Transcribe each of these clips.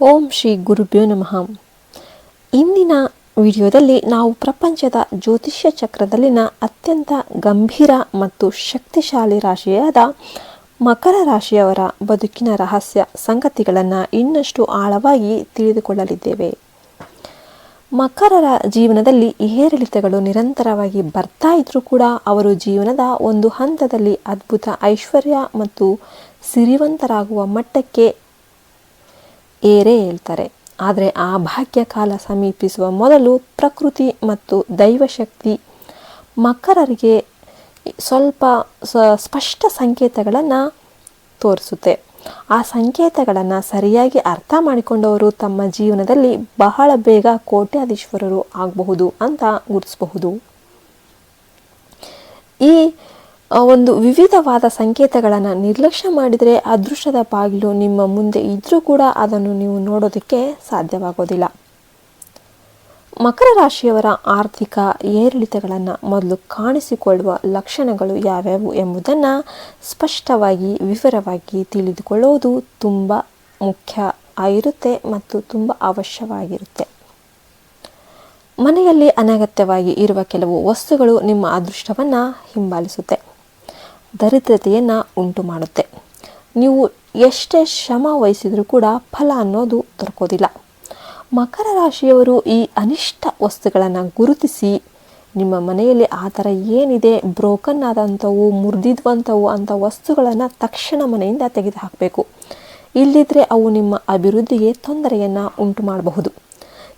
ಓಂ ಶ್ರೀ ಗುರುಭ್ಯೋ ನಮಃ. ಇಂದಿನ ವಿಡಿಯೋದಲ್ಲಿ ನಾವು ಪ್ರಪಂಚದ ಜ್ಯೋತಿಷ್ಯ ಚಕ್ರದಲ್ಲಿನ ಅತ್ಯಂತ ಗಂಭೀರ ಮತ್ತು ಶಕ್ತಿಶಾಲಿ ರಾಶಿಯಾದ ಮಕರ ರಾಶಿಯವರ ಬದುಕಿನ ರಹಸ್ಯ ಸಂಗತಿಗಳನ್ನು ಇನ್ನಷ್ಟು ಆಳವಾಗಿ ತಿಳಿದುಕೊಳ್ಳಲಿದ್ದೇವೆ. ಮಕರರ ಜೀವನದಲ್ಲಿ ಏರಿಳಿತಗಳು ನಿರಂತರವಾಗಿ ಬರ್ತಾ ಇದ್ರೂ ಕೂಡ ಅವರು ಜೀವನದ ಒಂದು ಹಂತದಲ್ಲಿ ಅದ್ಭುತ ಐಶ್ವರ್ಯ ಮತ್ತು ಸಿರಿವಂತರಾಗುವ ಮಟ್ಟಕ್ಕೆ ಏರೇ ಹೇಳ್ತಾರೆ. ಆದರೆ ಆ ಭಾಗ್ಯ ಕಾಲ ಸಮೀಪಿಸುವ ಮೊದಲು ಪ್ರಕೃತಿ ಮತ್ತು ದೈವಶಕ್ತಿ ಮಕರರಿಗೆ ಸ್ವಲ್ಪ ಸ್ಪಷ್ಟ ಸಂಕೇತಗಳನ್ನು ತೋರಿಸುತ್ತೆ. ಆ ಸಂಕೇತಗಳನ್ನು ಸರಿಯಾಗಿ ಅರ್ಥ ಮಾಡಿಕೊಂಡವರು ತಮ್ಮ ಜೀವನದಲ್ಲಿ ಬಹಳ ಬೇಗ ಕೋಟ್ಯಾಧೀಶ್ವರರು ಆಗಬಹುದು ಅಂತ ಗುರುತಿಸಬಹುದು. ಈ ಒಂದು ವಿವಿಧವಾದ ಸಂಕೇತಗಳನ್ನು ನಿರ್ಲಕ್ಷ್ಯ ಮಾಡಿದರೆ ಅದೃಷ್ಟದ ಬಾಗಿಲು ನಿಮ್ಮ ಮುಂದೆ ಇದ್ದರೂ ಕೂಡ ಅದನ್ನು ನೀವು ನೋಡೋದಕ್ಕೆ ಸಾಧ್ಯವಾಗೋದಿಲ್ಲ. ಮಕರ ರಾಶಿಯವರ ಆರ್ಥಿಕ ಏರಿಳಿತಗಳನ್ನು ಮೊದಲು ಕಾಣಿಸಿಕೊಳ್ಳುವ ಲಕ್ಷಣಗಳು ಯಾವ್ಯಾವು ಎಂಬುದನ್ನು ಸ್ಪಷ್ಟವಾಗಿ, ವಿವರವಾಗಿ ತಿಳಿದುಕೊಳ್ಳುವುದು ತುಂಬ ಮುಖ್ಯ ಆಗಿರುತ್ತೆ ಮತ್ತು ತುಂಬ ಅವಶ್ಯವಾಗಿರುತ್ತೆ. ಮನೆಯಲ್ಲಿ ಅನಗತ್ಯವಾಗಿ ಇರುವ ಕೆಲವು ವಸ್ತುಗಳು ನಿಮ್ಮ ಅದೃಷ್ಟವನ್ನು ಹಿಂಬಾಲಿಸುತ್ತೆ. ದರಿದ್ರತೆಯನ್ನು ಉಂಟು ಮಾಡುತ್ತೆ. ನೀವು ಎಷ್ಟೇ ಶ್ರಮ ವಹಿಸಿದರೂ ಕೂಡ ಫಲ ಅನ್ನೋದು ದೊರಕೋದಿಲ್ಲ. ಮಕರ ರಾಶಿಯವರು ಈ ಅನಿಷ್ಟ ವಸ್ತುಗಳನ್ನು ಗುರುತಿಸಿ ನಿಮ್ಮ ಮನೆಯಲ್ಲಿ ಆ ಥರ ಏನಿದೆ, ಬ್ರೋಕನ್ ಆದಂಥವು, ಮುರಿದಿದ್ವಂಥವು ಅಂಥ ವಸ್ತುಗಳನ್ನು ತಕ್ಷಣ ಮನೆಯಿಂದ ತೆಗೆದುಹಾಕಬೇಕು. ಇಲ್ಲದಿದ್ದರೆ ಅವು ನಿಮ್ಮ ಅಭಿವೃದ್ಧಿಗೆ ತೊಂದರೆಯನ್ನು ಉಂಟು ಮಾಡಬಹುದು.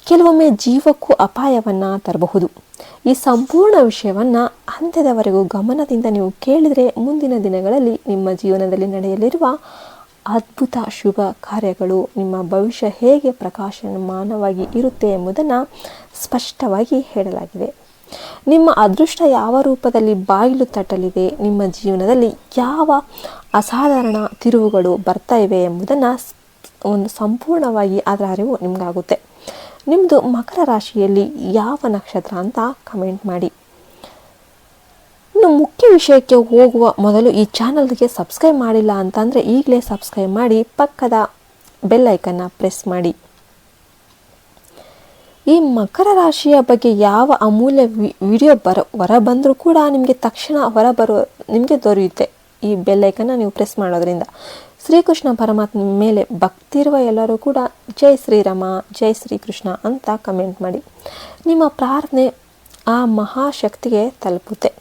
ಕೆಲವೊಮ್ಮೆ ಜೀವಕ್ಕೂ ಅಪಾಯವನ್ನು ತರಬಹುದು. ಈ ಸಂಪೂರ್ಣ ವಿಷಯವನ್ನು ಅಂತ್ಯದವರೆಗೂ ಗಮನದಿಂದ ನೀವು ಕೇಳಿದರೆ ಮುಂದಿನ ದಿನಗಳಲ್ಲಿ ನಿಮ್ಮ ಜೀವನದಲ್ಲಿ ನಡೆಯಲಿರುವ ಅದ್ಭುತ ಶುಭ ಕಾರ್ಯಗಳು ನಿಮ್ಮ ಭವಿಷ್ಯ ಹೇಗೆ ಪ್ರಕಾಶಮಾನವಾಗಿ ಇರುತ್ತೆ ಎಂಬುದನ್ನು ಸ್ಪಷ್ಟವಾಗಿ ಹೇಳಲಾಗಿದೆ. ನಿಮ್ಮ ಅದೃಷ್ಟ ಯಾವ ರೂಪದಲ್ಲಿ ಬಾಗಿಲು ತಟ್ಟಲಿದೆ, ನಿಮ್ಮ ಜೀವನದಲ್ಲಿ ಯಾವ ಅಸಾಧಾರಣ ತಿರುವುಗಳು ಬರ್ತಾ ಇವೆ ಎಂಬುದನ್ನು ಒಂದು ಸಂಪೂರ್ಣವಾಗಿ ಅದರ ಅರಿವು ನಿಮಗಾಗುತ್ತೆ. ನಿಮ್ಮದು ಮಕರ ರಾಶಿಯಲ್ಲಿ ಯಾವ ನಕ್ಷತ್ರ ಅಂತ ಕಮೆಂಟ್ ಮಾಡಿ. ಇನ್ನು ಮುಖ್ಯ ವಿಷಯಕ್ಕೆ ಹೋಗುವ ಮೊದಲು ಈ ಚಾನಲ್ಗೆ ಸಬ್ಸ್ಕ್ರೈಬ್ ಮಾಡಿಲ್ಲ ಅಂತಂದರೆ ಈಗಲೇ ಸಬ್ಸ್ಕ್ರೈಬ್ ಮಾಡಿ ಪಕ್ಕದ ಬೆಲ್ ಐಕನ್ನ ಪ್ರೆಸ್ ಮಾಡಿ. ಈ ಮಕರ ರಾಶಿಯ ಬಗ್ಗೆ ಯಾವ ಅಮೂಲ್ಯ ವಿಡಿಯೋ ಬರ ಹೊರ ಬಂದರೂ ಕೂಡ ನಿಮಗೆ ತಕ್ಷಣ ಹೊರ ನಿಮಗೆ ದೊರೆಯುತ್ತೆ. ಈ ಬೆಲ್ಲೈಕನ್ನು ನೀವು ಪ್ರೆಸ್ ಮಾಡೋದ್ರಿಂದ. ಶ್ರೀಕೃಷ್ಣ ಪರಮಾತ್ಮ ಮೇಲೆ ಭಕ್ತಿ ಇರುವ ಎಲ್ಲರೂ ಕೂಡ ಜೈ ಶ್ರೀರಾಮ, ಜೈ ಶ್ರೀಕೃಷ್ಣ ಅಂತ ಕಮೆಂಟ್ ಮಾಡಿ. ನಿಮ್ಮ ಪ್ರಾರ್ಥನೆ ಆ ಮಹಾಶಕ್ತಿಗೆ ತಲುಪುತ್ತೆ.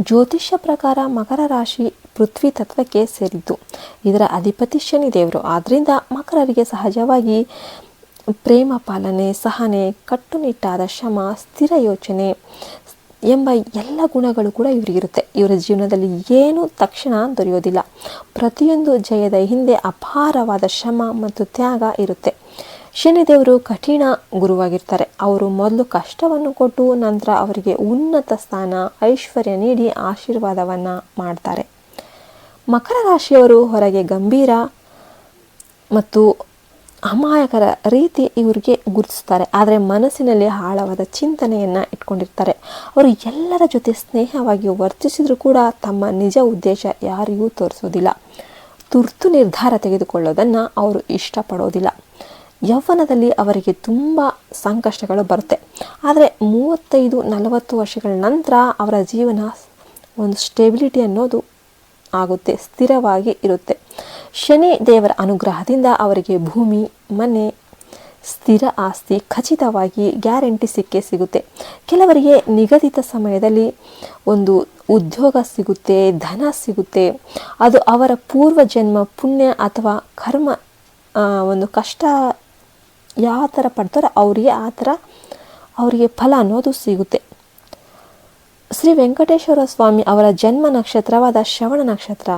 ಜ್ಯೋತಿಷ್ಯ ಪ್ರಕಾರ ಮಕರ ರಾಶಿ ಪೃಥ್ವಿ ತತ್ವಕ್ಕೆ ಸೇರಿದ್ದು. ಇದರ ಅಧಿಪತಿ ಶನಿ ದೇವರು. ಆದ್ದರಿಂದ ಮಕರರಿಗೆ ಸಹಜವಾಗಿ ಪ್ರೇಮ ಪಾಲನೆ, ಸಹನೆ, ಕಟ್ಟುನಿಟ್ಟಾದ ಶ್ರಮ, ಸ್ಥಿರ ಯೋಚನೆ ಎಂಬ ಎಲ್ಲ ಗುಣಗಳು ಕೂಡ ಇವರಿಗಿರುತ್ತೆ. ಇವರ ಜೀವನದಲ್ಲಿ ಏನು ತಕ್ಷಣ ದೊರೆಯೋದಿಲ್ಲ. ಪ್ರತಿಯೊಂದು ಜಯದ ಹಿಂದೆ ಅಪಾರವಾದ ಶ್ರಮ ಮತ್ತು ತ್ಯಾಗ ಇರುತ್ತೆ. ಶನಿದೇವರು ಕಠಿಣ ಗುರುವಾಗಿರ್ತಾರೆ. ಅವರು ಮೊದಲು ಕಷ್ಟವನ್ನು ಕೊಟ್ಟು ನಂತರ ಅವರಿಗೆ ಉನ್ನತ ಸ್ಥಾನ, ಐಶ್ವರ್ಯ ನೀಡಿ ಆಶೀರ್ವಾದವನ್ನು ಮಾಡ್ತಾರೆ. ಮಕರ ರಾಶಿಯವರು ಹೊರಗೆ ಗಂಭೀರ ಮತ್ತು ಅಮಾಯಕರ ರೀತಿ ಇವರಿಗೆ ಗುರುತಿಸ್ತಾರೆ. ಆದರೆ ಮನಸ್ಸಿನಲ್ಲಿ ಆಳವಾದ ಚಿಂತನೆಯನ್ನು ಇಟ್ಕೊಂಡಿರ್ತಾರೆ. ಅವರು ಎಲ್ಲರ ಜೊತೆ ಸ್ನೇಹವಾಗಿ ವರ್ತಿಸಿದರೂ ಕೂಡ ತಮ್ಮ ನಿಜ ಉದ್ದೇಶ ಯಾರಿಗೂ ತೋರಿಸೋದಿಲ್ಲ. ತುರ್ತು ನಿರ್ಧಾರ ತೆಗೆದುಕೊಳ್ಳೋದನ್ನು ಅವರು ಇಷ್ಟಪಡೋದಿಲ್ಲ. ಯೌವನದಲ್ಲಿ ಅವರಿಗೆ ತುಂಬ ಸಂಕಷ್ಟಗಳು ಬರುತ್ತೆ. ಆದರೆ ಮೂವತ್ತೈದು, ನಲವತ್ತು ವರ್ಷಗಳ ನಂತರ ಅವರ ಜೀವನ ಒಂದು ಸ್ಟೆಬಿಲಿಟಿ ಅನ್ನೋದು ಆಗುತ್ತೆ, ಸ್ಥಿರವಾಗಿ ಇರುತ್ತೆ. ಶನಿ ದೇವರ ಅನುಗ್ರಹದಿಂದ ಅವರಿಗೆ ಭೂಮಿ, ಮನೆ, ಸ್ಥಿರ ಆಸ್ತಿ ಖಚಿತವಾಗಿ ಗ್ಯಾರಂಟಿ ಸಿಕ್ಕೇ ಸಿಗುತ್ತೆ. ಕೆಲವರಿಗೆ ನಿಗದಿತ ಸಮಯದಲ್ಲಿ ಒಂದು ಉದ್ಯೋಗ ಸಿಗುತ್ತೆ, ಧನ ಸಿಗುತ್ತೆ. ಅದು ಅವರ ಪೂರ್ವ ಜನ್ಮ, ಪುಣ್ಯ ಅಥವಾ ಕರ್ಮ ಒಂದು ಕಷ್ಟ ಯಾವ ಥರ ಪಡ್ತಾರೋ ಅವರಿಗೆ ಆ ಥರ ಅವರಿಗೆ ಫಲ ಅನ್ನೋದು ಸಿಗುತ್ತೆ. ಶ್ರೀ ವೆಂಕಟೇಶ್ವರ ಸ್ವಾಮಿ ಅವರ ಜನ್ಮ ನಕ್ಷತ್ರವಾದ ಶ್ರವಣ ನಕ್ಷತ್ರ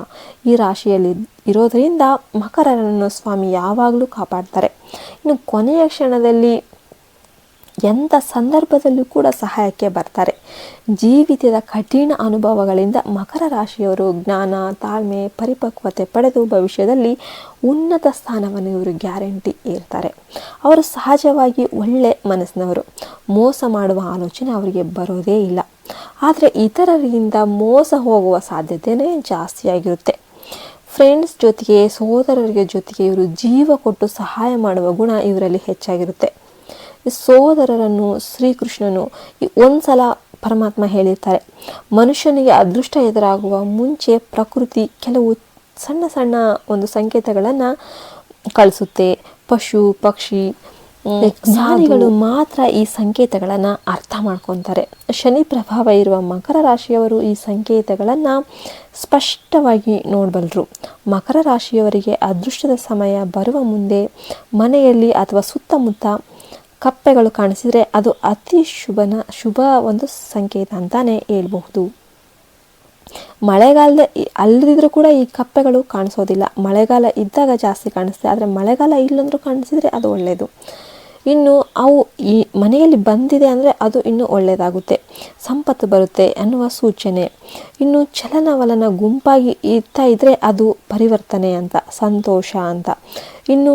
ಈ ರಾಶಿಯಲ್ಲಿ ಇರೋದರಿಂದ ಮಕರರನ್ನು ಸ್ವಾಮಿ ಯಾವಾಗಲೂ ಕಾಪಾಡ್ತಾರೆ. ಇನ್ನು ಕೊನೆಯ ಕ್ಷಣದಲ್ಲಿ ಎಂಥ ಸಂದರ್ಭದಲ್ಲೂ ಕೂಡ ಸಹಾಯಕ್ಕೆ ಬರ್ತಾರೆ. ಜೀವಿತದ ಕಠಿಣ ಅನುಭವಗಳಿಂದ ಮಕರ ರಾಶಿಯವರು ಜ್ಞಾನ, ತಾಳ್ಮೆ, ಪರಿಪಕ್ವತೆ ಪಡೆದು ಭವಿಷ್ಯದಲ್ಲಿ ಉನ್ನತ ಸ್ಥಾನವನ್ನು ಇವರು ಗ್ಯಾರಂಟಿ ಇರ್ತಾರೆ ಅವರು ಸಹಜವಾಗಿ ಒಳ್ಳೆ ಮನಸ್ಸಿನವರು. ಮೋಸ ಮಾಡುವ ಆಲೋಚನೆ ಅವರಿಗೆ ಬರೋದೇ ಇಲ್ಲ. ಆದರೆ ಇತರರಿಂದ ಮೋಸ ಹೋಗುವ ಸಾಧ್ಯತೆಯೇ ಜಾಸ್ತಿಯಾಗಿರುತ್ತೆ. ಫ್ರೆಂಡ್ಸ್ ಜೊತೆಗೆ, ಸೋದರರಿಗೆ ಜೊತೆಗೆ ಇವರು ಜೀವ ಕೊಟ್ಟು ಸಹಾಯ ಮಾಡುವ ಗುಣ ಇವರಲ್ಲಿ ಹೆಚ್ಚಾಗಿರುತ್ತೆ. ಸೋದರರನ್ನು ಶ್ರೀಕೃಷ್ಣನು ಈ ಒಂದ್ಸಲ ಪರಮಾತ್ಮ ಹೇಳಿರ್ತಾರೆ. ಮನುಷ್ಯನಿಗೆ ಅದೃಷ್ಟ ಎದುರಾಗುವ ಮುಂಚೆ ಪ್ರಕೃತಿ ಕೆಲವು ಸಣ್ಣ ಸಣ್ಣ ಒಂದು ಸಂಕೇತಗಳನ್ನು ಕಳಿಸುತ್ತೆ. ಪಶು ಪಕ್ಷಿ ಜ್ಞಾನಿಗಳು ಮಾತ್ರ ಈ ಸಂಕೇತಗಳನ್ನು ಅರ್ಥ ಮಾಡ್ಕೊತಾರೆ. ಶನಿ ಪ್ರಭಾವ ಇರುವ ಮಕರ ರಾಶಿಯವರು ಈ ಸಂಕೇತಗಳನ್ನು ಸ್ಪಷ್ಟವಾಗಿ ನೋಡಬಲ್ಲರು ಮಕರ ರಾಶಿಯವರಿಗೆ ಅದೃಷ್ಟದ ಸಮಯ ಬರುವ ಮುಂದೆ ಮನೆಯಲ್ಲಿ ಅಥವಾ ಸುತ್ತಮುತ್ತ ಕಪ್ಪೆಗಳು ಕಾಣಿಸಿದರೆ ಅದು ಅತಿ ಶುಭನ, ಶುಭ ಒಂದು ಸಂಕೇತ ಅಂತಾನೆ ಹೇಳ್ಬಹುದು. ಮಳೆಗಾಲದ ಅಲ್ಲದಿದ್ರೂ ಕೂಡ ಈ ಕಪ್ಪೆಗಳು ಕಾಣಿಸೋದಿಲ್ಲ. ಮಳೆಗಾಲ ಇದ್ದಾಗ ಜಾಸ್ತಿ ಕಾಣಿಸುತ್ತೆ ಆದರೆ ಮಳೆಗಾಲ ಇಲ್ಲಂದ್ರೂ ಕಾಣಿಸಿದರೆ ಅದು ಒಳ್ಳೆಯದು ಇನ್ನು ಅವು ಈ ಮನೆಯಲ್ಲಿ ಬಂದಿದೆ ಅಂದರೆ ಅದು ಇನ್ನೂ ಒಳ್ಳೆಯದಾಗುತ್ತೆ ಸಂಪತ್ತು ಬರುತ್ತೆ ಅನ್ನುವ ಸೂಚನೆ. ಇನ್ನು ಚಲನವಲನ ಗುಂಪಾಗಿ ಇರ್ತಾ ಇದ್ದರೆ ಅದು ಪರಿವರ್ತನೆ ಅಂತ, ಸಂತೋಷ ಅಂತ. ಇನ್ನು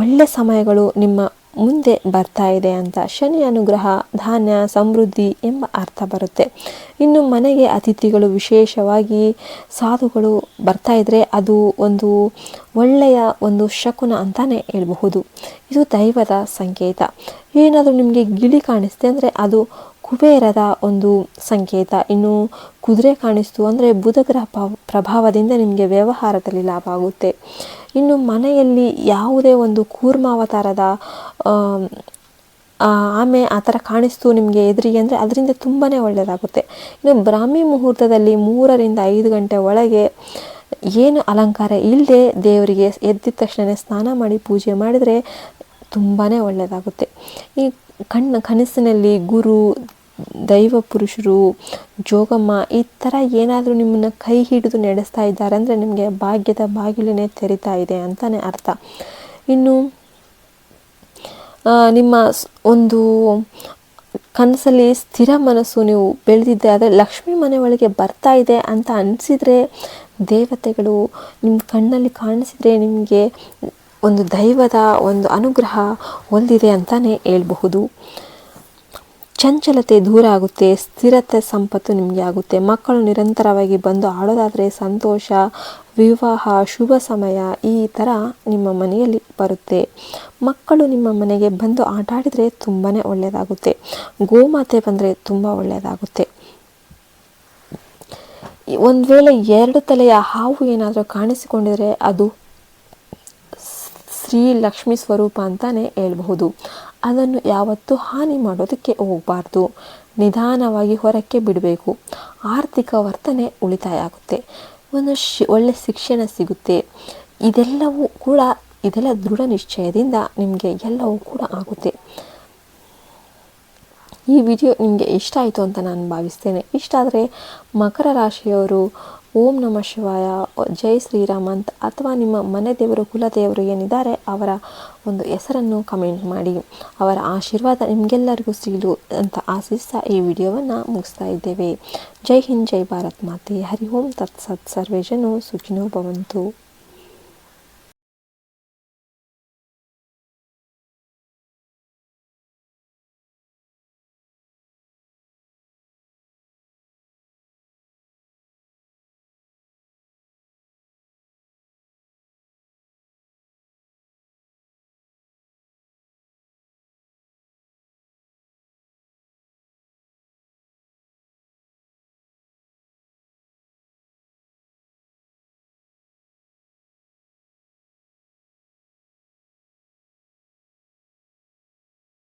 ಒಳ್ಳೆ ಸಮಯಗಳು ನಿಮ್ಮ ಮುಂದೆ ಬರ್ತಾ ಇದೆ ಅಂತ ಶನಿ ಅನುಗ್ರಹ, ಧಾನ್ಯ, ಸಮೃದ್ಧಿ ಎಂಬ ಅರ್ಥ ಬರುತ್ತೆ. ಇನ್ನು ಮನೆಗೆ ಅತಿಥಿಗಳು ವಿಶೇಷವಾಗಿ ಸಾಧುಗಳು ಬರ್ತಾ ಇದ್ದರೆ ಅದು ಒಂದು ಒಳ್ಳೆಯ ಒಂದು ಶಕುನ ಅಂತಾನೆ ಹೇಳ್ಬಹುದು. ಇದು ದೈವದ ಸಂಕೇತ. ಏನಾದರೂ ನಿಮಗೆ ಗಿಳಿ ಕಾಣಿಸ್ತೆ ಅಂದರೆ ಅದು ಕುಬೇರದ ಒಂದು ಸಂಕೇತ. ಇನ್ನು ಕುದುರೆ ಕಾಣಿಸ್ತು ಅಂದರೆ ಬುಧಗ್ರಹ ಪ್ರಭಾವದಿಂದ ನಿಮಗೆ ವ್ಯವಹಾರದಲ್ಲಿ ಲಾಭ ಆಗುತ್ತೆ. ಇನ್ನು ಮನೆಯಲ್ಲಿ ಯಾವುದೇ ಒಂದು ಕೂರ್ಮಾವತಾರದ ಆಮೆ, ಆ ಥರ ಕಾಣಿಸ್ತು ನಿಮಗೆ ಎದುರಿಗೆ ಅಂದರೆ ಅದರಿಂದ ತುಂಬಾ ಒಳ್ಳೆಯದಾಗುತ್ತೆ ಇನ್ನು ಬ್ರಾಹ್ಮಿ ಮುಹೂರ್ತದಲ್ಲಿ ಮೂರರಿಂದ ಐದು ಗಂಟೆ ಒಳಗೆ ಏನು ಅಲಂಕಾರ ಇಲ್ಲದೆ ದೇವರಿಗೆ ಎದ್ದಿದ ತಕ್ಷಣ ಸ್ನಾನ ಮಾಡಿ ಪೂಜೆ ಮಾಡಿದರೆ ತುಂಬಾ ಒಳ್ಳೆಯದಾಗುತ್ತೆ ಈ ಕಣ್ಣು ಕನಸಿನಲ್ಲಿ ಗುರು ದೈವ ಪುರುಷರು, ಜೋಗಮ್ಮ ಈ ಥರ ಏನಾದರೂ ನಿಮ್ಮನ್ನು ಕೈ ಹಿಡಿದು ನಡೆಸ್ತಾ ಇದ್ದಾರೆ ಅಂದರೆ ನಿಮಗೆ ಭಾಗ್ಯದ ಬಾಗಿಲನೇ ತೆರಿತಾ ಇದೆ ಅಂತಲೇ ಅರ್ಥ. ಇನ್ನು ನಿಮ್ಮ ಒಂದು ಕನಸಲ್ಲಿ ಸ್ಥಿರ ಮನಸ್ಸು ನೀವು ಬೆಳೆದಿದ್ದೆ ಆದರೆ ಲಕ್ಷ್ಮಿ ಮನೆ ಒಳಗೆ ಬರ್ತಾ ಇದೆ ಅಂತ ಅನಿಸಿದರೆ ದೇವತೆಗಳು ನಿಮ್ಮ ಕಣ್ಣಲ್ಲಿ ಕಾಣಿಸಿದರೆ ನಿಮಗೆ ಒಂದು ದೈವದ ಒಂದು ಅನುಗ್ರಹ ಹೊಂದಿದೆ ಅಂತಲೇ ಹೇಳ್ಬಹುದು. ಚಂಚಲತೆ ದೂರ ಆಗುತ್ತೆ, ಸ್ಥಿರತೆ ಸಂಪತ್ತು ನಿಮಗೆ ಆಗುತ್ತೆ. ಮಕ್ಕಳು ನಿರಂತರವಾಗಿ ಬಂದು ಆಡೋದಾದರೆ ಸಂತೋಷ, ವಿವಾಹ, ಶುಭ ಸಮಯ ಈ ಥರ ನಿಮ್ಮ ಮನೆಯಲ್ಲಿ ಬರುತ್ತೆ. ಮಕ್ಕಳು ನಿಮ್ಮ ಮನೆಗೆ ಬಂದು ಆಟ ಆಡಿದರೆ ತುಂಬಾ ಒಳ್ಳೆಯದಾಗುತ್ತೆ ಗೋಮಾತೆ ಬಂದರೆ ತುಂಬ ಒಳ್ಳೆಯದಾಗುತ್ತೆ ಒಂದು ವೇಳೆ ಎರಡು ತಲೆಯ ಹಾವು ಏನಾದರೂ ಕಾಣಿಸಿಕೊಂಡಿದ್ರೆ ಅದು ಶ್ರೀ ಲಕ್ಷ್ಮಿ ಸ್ವರೂಪ ಅಂತಾನೆ ಹೇಳ್ಬಹುದು. ಅದನ್ನು ಯಾವತ್ತೂ ಹಾನಿ ಮಾಡೋದಕ್ಕೆ ಹೋಗಬಾರ್ದು. ನಿಧಾನವಾಗಿ ಹೊರಕ್ಕೆ ಬಿಡಬೇಕು. ಆರ್ಥಿಕ ವರ್ತನೆ ಉಳಿತಾಯ ಆಗುತ್ತೆ. ಒಂದು ಶಿ, ಒಳ್ಳೆ ಶಿಕ್ಷಣ ಸಿಗುತ್ತೆ. ಇದೆಲ್ಲವೂ ಕೂಡ, ಇದೆಲ್ಲ ದೃಢ ನಿಶ್ಚಯದಿಂದ ನಿಮಗೆ ಎಲ್ಲವೂ ಕೂಡ ಆಗುತ್ತೆ. ಈ ವಿಡಿಯೋ ನಿಮಗೆ ಇಷ್ಟ ಆಯಿತು ಅಂತ ನಾನು ಭಾವಿಸ್ತೇನೆ. ಇಷ್ಟ ಆದರೆ ಮಕರ ರಾಶಿಯವರು ಓಂ ನಮ ಶಿವಾಯ. ಜೈ ಶ್ರೀರಾಮ್ ಅಂತ ಅಥವಾ ನಿಮ್ಮ ಮನೆ ದೇವರು ಕುಲದೇವರು ಏನಿದ್ದಾರೆ, ಅವರ ಒಂದು ಹೆಸರನ್ನು ಕಮೆಂಟ್ ಮಾಡಿ. ಅವರ ಆಶೀರ್ವಾದ ನಿಮಗೆಲ್ಲರಿಗೂ ಸಿಗಲು ಅಂತ ಆಶಿಸ್ತಾ ಈ ವಿಡಿಯೋವನ್ನು ಮುಗಿಸ್ತಾ ಇದ್ದೇವೆ. ಜೈ ಹಿಂದ್, ಜೈ ಭಾರತ್ ಮಾತೆ. ಹರಿ ಓಂ. ತತ್ಸತ್ ಸರ್ವೇ ಜನೋ ಸುಖಿನೋ ಭವಂತು.